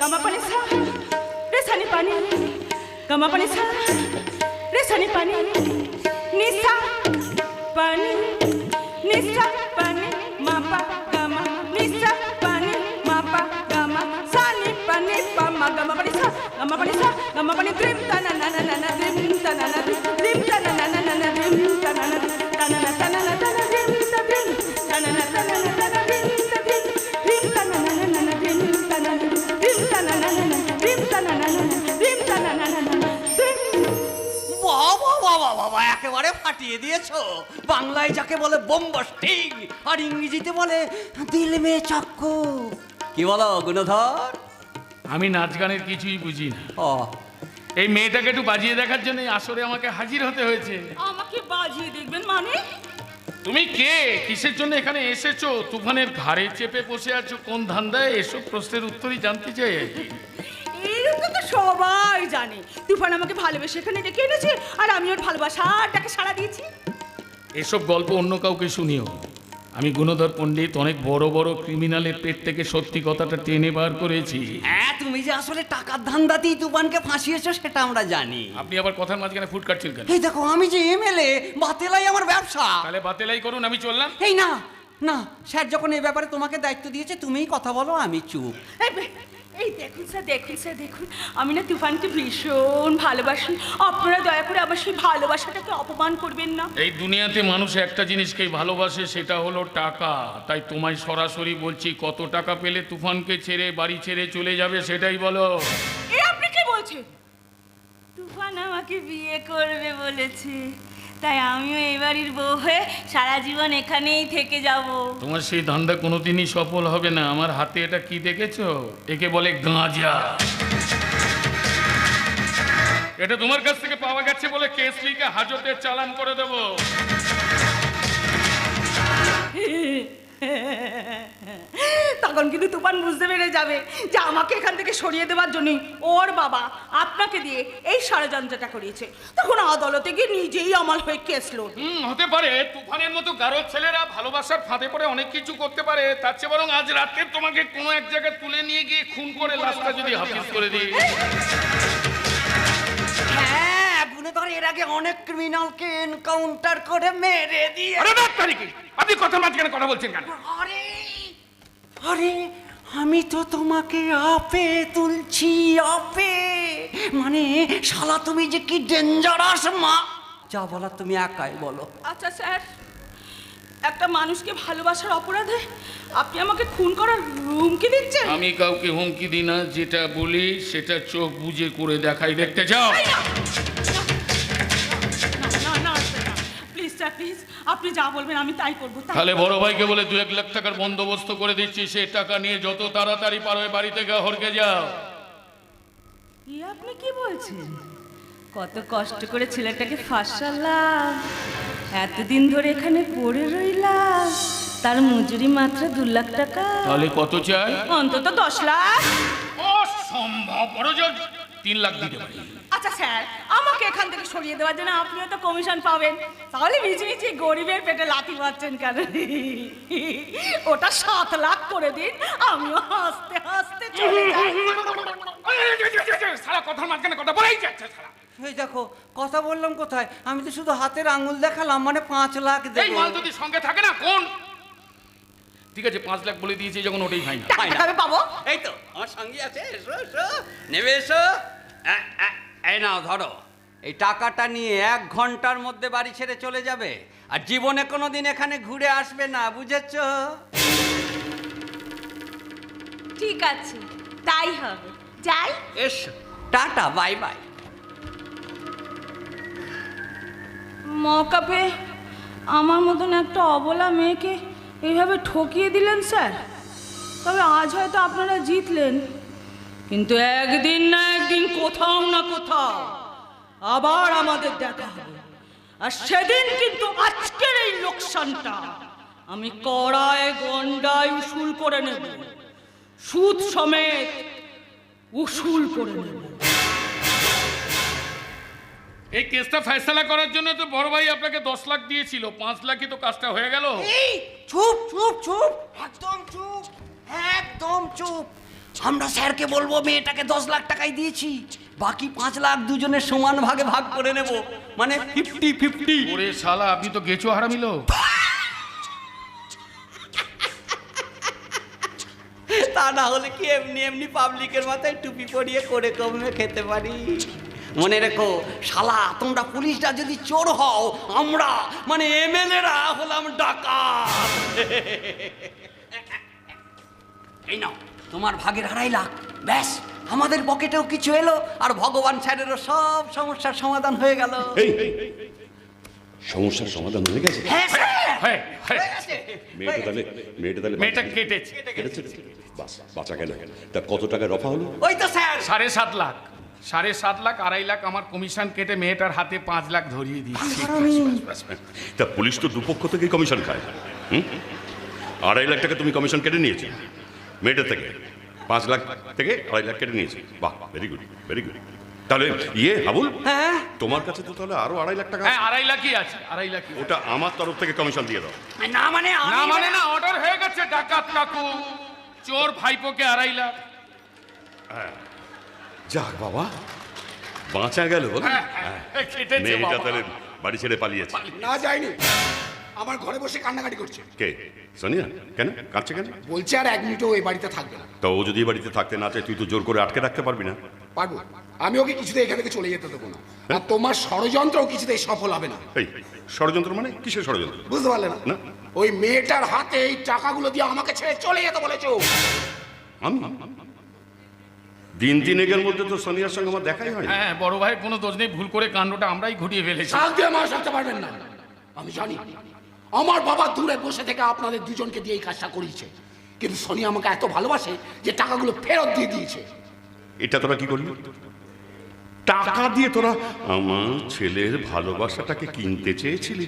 गमा पनि छ रेसानी पानी गमा पनि छ रेसानी पानी निसा पानी निसा पानी मापा गमा निसा पानी मापा गमा सानी पानी पामा गमा पनि ফাটিয়ে বাংলায় যাকে বলে বোম্বাস্টিং আর ইংরেজিতে বলে দিল মে চাক্কু কি বলো গুণধর? আমি নাচ গানের কিছুই বুঝি না। ও। এই মেয়েটাকে একটু বাজিয়ে দেখার জন্য এই আসরে আমাকে হাজির হতে হয়েছে। আমাকে বাজিয়ে দেখবেন মানে? তুমি কে? কিসের জন্য এখানে এসেছ? তুফানের ঘাড়ে চেপে বসে আছো? কোন ধান্দায়? এসব প্রশ্নের উত্তরই জানতে চাই আর কি। এইরকম তো সবাই জানে। তুফান আমাকে ভালোবেসে এখানে ডেকে এনেছে আর আমি ওর ভালোবাসাটাকে সাড়া দিয়েছি। এসব গল্প অন্য কাউকে শুনিও। আমি গুণধর পণ্ডিত অনেক বড় বড় ক্রিমিনালের পেট থেকে সত্যি কথাটা টেনে বার করেছি। হ্যাঁ তুমি যে আসলে টাকার ধান্দাতেই তুফানকে ফাঁসিয়েছো সেটা আমরা জানি। আপনি আবার কথার মাঝখানে ফুট কাটছেন কেন? এই দেখো আমি যে এমএলএ বাতেলাই আমার ব্যবসা। তাহলে বাতেলাই করুন আমি চললাম। এই না না স্যার যখন এই ব্যাপারে তোমাকে দায়িত্ব দিয়েছে তুমিই কথা বলো আমি চুপ। এই দেখুন স্যার দেখুন স্যার দেখুন। আমি না তুফানকে ভীষণ ভালোবাসি। আপনারা দয়া করে আমার সেই ভালোবাসাটাকে অপমান করবেন না। এই দুনিয়াতে মানুষ একটা জিনিসকেই ভালোবাসে সেটা হলো টাকা। তাই তোমায় সরাসরি বলছি কত টাকা পেলে তুফানকে ছেড়ে বাড়ি ছেড়ে চলে যাবে সেটাই বলো। এ আপনি কি বলছেন? তুফান আমাকে বিয়ে করবে বলেছে। তাই আমিও এই বাড়ির বউ হয়ে সারা জীবন এখানেই থেকে যাব। তোমার সেই ধান্দা কোনোদিনই সফল হবে না। আমার হাতে এটা কি দেখেছ? একে বলে গাঁজা। এটা তোমার কাছ থেকে পাওয়া গেছে বলে কেসলিকে হাজতে চালান করে দেবো। তখন কিন্তু তুফান বুঝতে পেরে যাবে যে আমাকে এখান থেকে সরিয়ে দেওয়ার জন্যই ওর বাবা আপনাকে দিয়ে এই ষড়যন্ত্রটা করিয়েছে। তখন আদালতে গিয়ে নিজেই আমার হয়ে কেস হুম হতে পারে। তুফানের মতো গারো ছেলেরা ভালোবাসার ফাঁদে পড়ে অনেক কিছু করতে পারে। তার চেয়ে বরং আজ রাতে তোমাকে কোনো এক জায়গায় তুলে নিয়ে গিয়ে খুন করে লাশটা যদি হাফিজ করে দিই। হ্যাঁ গুণধর এর আগে অনেক ক্রিমিনালকে এনকাউন্টার করে মেরে দিয়ে। আরে না তারিখে আপনি কথা মাঝখানে কথা বলছেন কেন? আরে আরে আমি তো তোমাকে আপে তুলছি আপে। মানে শালা তুমি যে কি ডেঞ্জারাস মা। যা বলা তুমি একাই বলো। আচ্ছা স্যার একটা মানুষকে ভালোবাসার অপরাধে আপনি আমাকে খুন করার হুমকি দিচ্ছেন? আমি কাউকে হুমকি দিই না যেটা বলি সেটা চোখ বুঝে করে দেখাই। দেখতে যাও! প্লিজ আপনি যা বলবেন আমি তাই করব তাহলে বড় ভাইকে বলে দু এক লাখ টাকার বন্দোবস্ত করে দিচ্ছি সে টাকা নিয়ে যত তাড়াতাড়ি পারো বাড়ি থেকে হরকে যাও। এ আপনি কি বলছেন? কত কষ্ট করে ছেলেটাকে ফাঁসালাম এতদিন ধরে এখানে পড়ে রইলাম তার মজুরি মাত্র দু লাখ টাকা। তাহলে কত চাই? অন্তত দশ লাখ। অসম্ভব বড় তিন লাখ দিতে পারি। আচ্ছা স্যার আমাকে এখান থেকে সরিয়ে দেওয়ার জন্য আপনিও তো কমিশন পাবেন। তাহলে মিছি মিছি গরিবের পেটে লাথি মারছেন কেন? ওটা সাত লাখ করে দিন আমিও হাসতে হাসতে চলে যাই। সারা কথার মাঝখানে কথা বলেই যাচ্ছে সারা। এই দেখো কথা বললাম কোথায়? আমি তো শুধু হাতের আঙুল দেখালাম মানে পাঁচ লাখ এই মাল যদি সঙ্গে থাকে না কোন? ঠিক আছে পাঁচ লাখ বলে দিয়েছি যখন ওটাই ফাইন টাকা পাবো। এই তো আমার সঙ্গে আছে এসো এসো এই নাও ধরো। এই টাকাটা নিয়ে এক ঘণ্টার মধ্যে বাড়ি ছেড়ে চলে যাবে আর জীবনে কোনো দিন এখানে ঘুরে আসবে না বুঝেছ? ঠিক আছে তাই হবে। যাই। এসো টাটা বাই বাই। মৌকা পেয়ে আমার মতন একটা অবলা মেয়েকে এইভাবে ঠকিয়ে দিলেন স্যার? তবে আজ হয়তো আপনারা জিতলেন। কিন্তু একদিন না একদিন কোথাও না কোথাও আবার আমাদের দেখা হবে। আর সেদিন কিন্তু আজকের এই লোকসানটা আমি কড়ায় গন্ডায় উসুল করে নেব। সুদ সমেত উসুল করে নেব। এই কেসটা ফয়সালা করার জন্য তো বড় ভাই আপনাকে দশ লাখ দিয়েছিল পাঁচ লাখই তো কাজটা হয়ে গেল। এই চুপ চুপ চুপ। একদম চুপ একদম চুপ। আমরা স্যারকে বলব মেয়েটাকে দশ লাখ টাকাই দিয়েছি। বাকি পাঁচ লাখ দুজনের সমান ভাগে ভাগ করে নেব। মানে ফিফটি ফিফটি ওরে শালা আপনি তো গেছো হারামিলো তা না হলে কি এমনি এমনি পাবলিকের মাথায় টুপি পরিয়ে করে কমে খেতে পারি? মনে রেখো শালা তোমরা পুলিশরা যদি চোর হও আমরা মানে এমএলএরা হলাম ডাকাত। এই নাও। তোমার ভাগের আড়াই লাখ। ব্যাস আমাদের পকেটেও কিছু এলো আর ভগবান স্যারেরও সব সমস্যার সমাধান হয়ে গেল। সমস্যার সমাধান হয়ে গেছে? হ্যাঁ হ্যাঁ হ্যাঁ মেয়েটা তাহলে মেয়েটা তাহলে মেয়েটা কেটেছে। কেটেছে বাস বাঁচা গেল তা কত টাকা রফা হলো? ওই তো স্যার। সাড়ে সাত লাখ। সাড়ে সাত লাখ আড়াই লাখ আমার কমিশন কেটে মেয়েটার হাতে পাঁচ লাখ ধরিয়ে দিয়েছি। তা পুলিশ তো দুপক্ষ থেকেই কমিশন খায়। হুম? আড়াই লাখ টাকা তুমি কমিশন কেটে নিয়েছো। মেয়েটার থেকে পাঁচ লাখ থেকে আড়াই লাখ কেটে নিয়েছি। বাহ ভেরি গুড ভেরি গুড তাহলে ইয়ে হাবুল? হ্যাঁ। তোমার কাছে তো তাহলে আরও আড়াই লাখ টাকা হ্যাঁ আড়াই লাখই আছে আড়াই লাখই ওটা আমার তরফ থেকে কমিশন দিয়ে দাও। না মানে না মানে না অর্ডার হয়ে গেছে ডাকাত কাকু। চোর ভাইপোকে আড়াই লাখ। যাক বাবা বাঁচা গেল। হ্যাঁ, হ্যাঁ, কেটেছে মেয়েটা বাবা। তাহলে বাড়ি ছেড়ে পালিয়েছে। না যায়নি। আমার ঘরে বসে কান্নাকাটি করছে। কে? সোনিয়া? কেন? কাঁদছে কেন? বলছে আর এক মিনিটও এই বাড়িতে থাকবে না। তা ও যদি এই বাড়িতে থাকতে না চায় তুই তো জোর করে আটকে রাখতে পারবি না। পারব। আমি ওকে কিছুতে এখান থেকে চলে যেতে দেবো না। আর তোমার ষড়যন্ত্রও কিছুতেই সফল হবে না। এই ষড়যন্ত্র মানে কিসের ষড়যন্ত্র? বুঝতে পারলে না? না। ওই মেয়েটার হাতে এই টাকাগুলো দিয়ে আমাকে ছেড়ে চলে যেতে বলেছ। আমি দিন তিনেকের মধ্যে তো সোনিয়ার সঙ্গে আমার দেখাই হয় হ্যাঁ বড় ভাই কোনো দোষ নেই ভুল করে কাণ্ডটা আমরাই ঘটিয়ে ফেলেছি। দিয়ে মাছ রাখতে পারবেন না। আমি জানি। আমার বাবা দূরে বসে থেকে আপনাদের দুজনকে দিয়ে এই কাজটা করিয়েছে। কিন্তু সোনি আমাকে এত ভালোবাসে যে টাকাগুলো ফেরত দিয়ে দিয়েছে। এটা তোরা কি করলি? টাকা দিয়ে তোরা আমার ছেলের ভালোবাসাটাকে কিনতে চেয়েছিলি?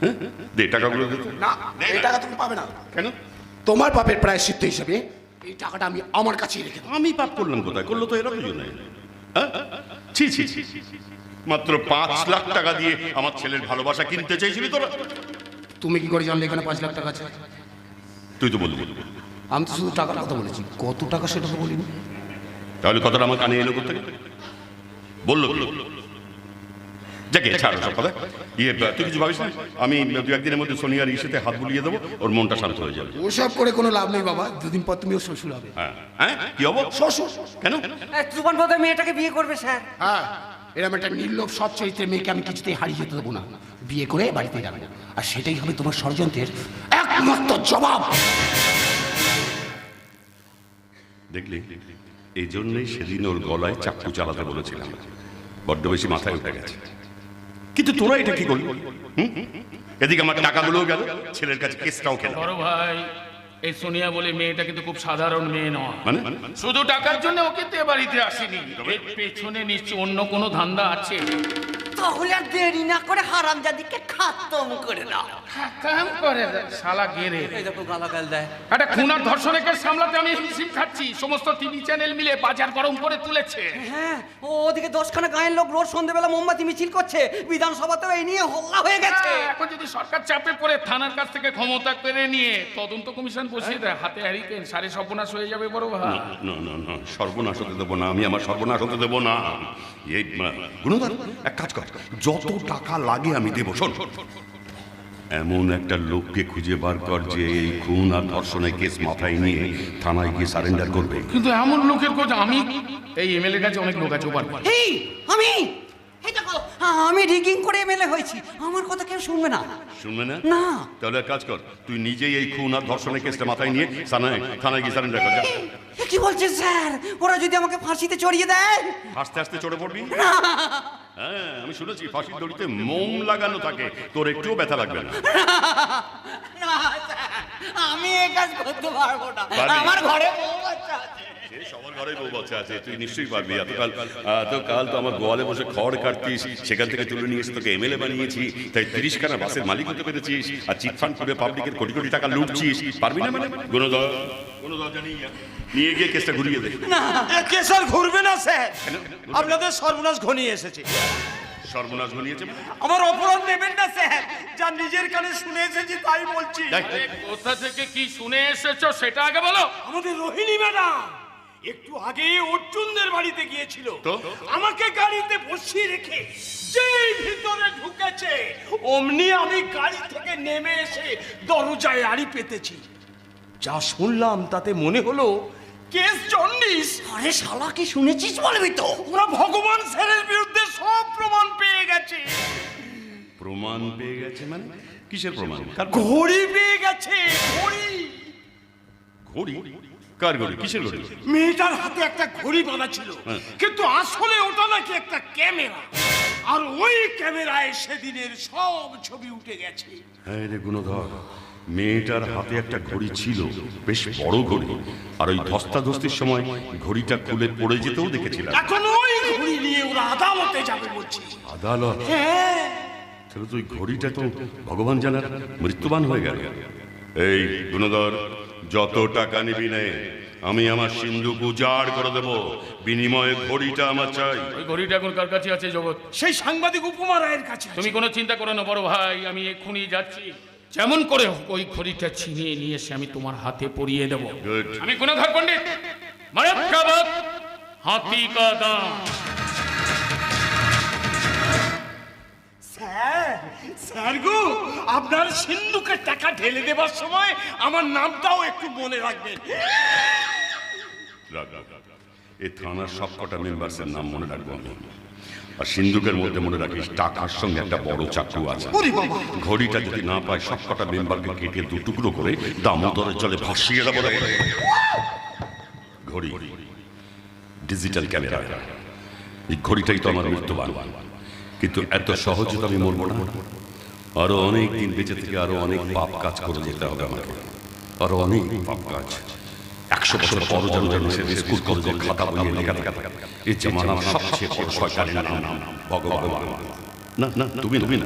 হ্যাঁ? দে টাকাগুলো দে। না এই টাকা তুমি পাবে না। কেন? তোমার পাপের প্রায়শ্চিত্ত হিসেবে এই টাকাটা আমি আমার কাছেই রেখে দেবো। আমি পাপ করলাম কোথায়? করল তো এরা দুজনে হ্যাঁ? ছি ছি ছি ছি, ছি। মাত্র পাঁচ লাখ টাকা দিয়ে আমার ছেলের ভালোবাসা কিনতে চেয়েছিলি তোরা? তুমি কি করে জানলে এখানে পাঁচ লাখ টাকা আছে? তুই তো বলবি আমি তো শুধু টাকার কথা বলেছি। কত টাকা সেটা তো বলিনি। তাহলে কথাটা আমার কানে এলো কোথায় বলল কি? যাকে ছাড়ো সব কথা। ইয়ে তুই কিছু ভাবিস না? আমি দু একদিনের মধ্যে সোনিয়ার ইসেতে হাত বুলিয়ে দেবো ওর মনটা শান্ত হয়ে যাবে। ওসব করে কোনো লাভ নেই বাবা। দুদিন পর তুমিও শ্বশুর হবে। হ্যাঁ। হ্যাঁ? কি হব? শ্বশুর। কেন? তুফান মেয়েটাকে বিয়ে করবে স্যার। হ্যাঁ। এরকম একটা নির্লোভ সৎ চরিত্রের মেয়েকে আমি কিছুতেই হারিয়ে যেতে দেবো না। বিয়ে করে বাড়িতে রাখব আর সেটাই হবে তোমার ষড়যন্ত্রের একমাত্র জবাব। দেখলি এই জন্যই সেদিন ওর গলায় চাকু চালাতে বলেছিলাম। বড্ড বেশি মাথায় উঠে গেছে। কিন্তু তোরা এটা কি করলি? এদিকে আমার টাকাগুলোও গেল ছেলের কাছে কেসটাও খেল। বড় ভাই এই সোনিয়া বলে মেয়েটা কিন্তু খুব সাধারণ মেয়ে নয়। মানে? শুধু টাকার জন্য ওকে তে বাড়িতে আসেনি। এর পেছনে নিশ্চয় অন্য কোনো ধান্দা আছে? তাহলে আর দেরি না করে হারামজাদিকে খাতম করে দাও। কাম করে দেখ, শালা গেরে। এই দেখো গালাগাল দেয়। একটা খুনার ধর্ষণের সামলাতে আমি হিমশিম খাচ্ছি সমস্ত টিভি চ্যানেল মিলে বাজার গরম করে তুলেছে। হ্যাঁ ও ওদিকে দশখানা গায়ের লোক রোজ সন্ধ্যেবেলা মোমবাতি মিছিল করছে। বিধানসভাতেও এই নিয়ে হল্লা হয়ে গেছে। হ্যাঁ, এখন যদি সরকার চাপে পড়ে থানার কাছ থেকে ক্ষমতা কেড়ে নিয়ে তদন্ত কমিশন বসিয়ে দেয় হাতে হারিকেন সারে সর্বনাশ হয়ে যাবে বড় ভাই। না না না সর্বনাশ হতে দেবো না আমি আমার সর্বনাশ হতে দেবো না। এই গুণধর এক কাজ কর। যত টাকা লাগে আমি দেবো শোন। এমন একটা লোককে খুঁজে বার কর যে এই খুন আর ধর্ষণের কেস মাথায় নিয়ে থানায় গিয়ে সারেন্ডার করবে। কিন্তু এমন লোকের খোঁজ আমি এই এমএলএ কাছে অনেক লোক আছে ওবার এই আমি! এই দেখো আমি রিগিং করে এমএলএ হয়েছি। আমার কথা কেউ শুনবে না। শুনবে না? না। তাহলে এক কাজ কর তুই নিজেই এই খুন আর ধর্ষণের কেসটা মাথায় নিয়ে থানায় থানায় গিয়ে সারেন্ডার কর যা। কি বলছেন স্যার? ওরা যদি আমাকে ফাঁসিতে চড়িয়ে দেয়? আস্তে আস্তে চড়ে পড়বি? হ্যাঁ আমি শুনেছি ফাঁসির দড়িতে মোম লাগানো থাকে। তোর একটুও ব্যথা লাগবে না। না স্যার, আমি এ কাজ করতে পারব না? আমার ঘরে বউ বাচ্চা আছে। সবার ঘরে বউ বাচ্চা আছে তুই নিশ্চয়ই পারবি এতকাল এতকাল তো আমার গোয়ালে বসে খড় কাটতিস সেখান থেকে তুলে নিয়ে তোকে এমএলএ বানিয়েছি তাই তিরিশ খানা বাসের মালিক হতে পেরেছিস আর চিটফান্ড করে পাবলিকের কোটি কোটি টাকা লুটছিস। পারবি না মানে? গুণধর গুণধর জানি নিয়ে গিয়ে কেসটা ঘুরিয়ে দে। কেসার ঘুরবে না স্যার। আপনাদের সর্বনাশ ঘনিয়ে এসেছে। সর্বনাশ ঘনিয়েছে মানে? আমার অপরাধ নেবেন না স্যার। যা নিজের কানে শুনে এসেছি তাই বলছি। কোথা থেকে কি শুনে এসেছ সেটা আগে বলো। আমাদের রোহিণী ম্যাডাম একটু আগে অর্জুনদের বাড়িতে গিয়েছিল। তো? আমাকে গাড়িতে বসিয়ে রেখে যেই ভিতরে ঢুকেছে অমনি আমি গাড়ি থেকে নেমে এসে দরজায় আড়ি পেতেছি। যা শুনলাম তাতে মনে হলো কেস জন্ডিস? আরে শালা কি শুনেছিস বলবি তো? ওরা ভগবান স্যারের বিরুদ্ধে সব প্রমাণ পেয়ে গেছে। প্রমাণ পেয়ে গেছে মানে? কিসের প্রমাণ? কার ঘড়ি পেয়ে গেছে ঘড়ি। ঘড়ি? কার ঘড়ি? কিসের ঘড়ি? মেয়েটার হাতে একটা ঘড়ি বাঁধা ছিল কিন্তু আসলে ওটা নাকি একটা ক্যামেরা। আর ওই ক্যামেরায় সেদিনের সব ছবি উঠে গেছে। হ্যাঁ রে গুণধর মেয়েটার হাতে একটা ঘড়ি ছিল বেশ বড় ঘড়ি। আর ওই ধস্তাধস্তির সময় ঘড়িটা খুলে পড়ে যেতেও দেখেছিলাম। এখন ওই ঘড়ি নিয়ে ওরা আদালতে যাবে বলছে। আদালত? হ্যাঁ। তাহলে তো ওই ঘড়িটা তো ভগবান জানার মৃত্যুবান হয়ে গেল। এই গুণধর যত টাকা নিবি নে আমি আমার সিন্ধুক উজাড় করে দেব। বিনিময়ে ঘড়িটা আমার চাই। ওই ঘড়িটা এখন কার কাছে আছে জগৎ? সেই সাংবাদিক উপমা রায়ের কাছে তুমি কোনো চিন্তা করো না বড় ভাই আমি এক্ষুনি যাচ্ছি। যেমন করে ওই খড়িটা ছিনিয়ে নিয়ে এসে আমি তোমার হাতে পরিয়ে দেব। আমি কোনো ধর পণ্ডিত হাতি কা দাম স্যার স্যার গো আপনার সিন্ধুকে টাকা ঢেলে দেবার সময় আমার নামটাও একটু মনে রাখবেন। রাখ, রাখ, রাখ। এই থানার সবকটা মেম্বার্সের নাম মনে রাখব আমি। আর সিন্ধুকের মধ্যে মনে রাখিস টাকার সঙ্গে একটা বড় চাকু আছে। ঘড়িটা যদি না পায় সবকটা মেম্বারকে কেটে দু টুকরো করে দামোদরের জলে ভাসিয়ে দেবো। ঘড়ি, ডিজিটাল ক্যামেরা। এই ঘড়িটাই তো আমার মৃত্যুবান। কিন্তু এত সহজে তো আমি মরবো না। আরও অনেক দিন বেঁচে থেকে আরও অনেক পাপ কাজ করে যেতে হবে আমাকে। আরও অনেক পাপ কাজ। একশো বছর পর সে স্কুল কলেজের খাতা বইয়ে লেখা থাকে। এই জামানার সবচেয়ে বড় শয়তানের নাম না না, তুমি তুমি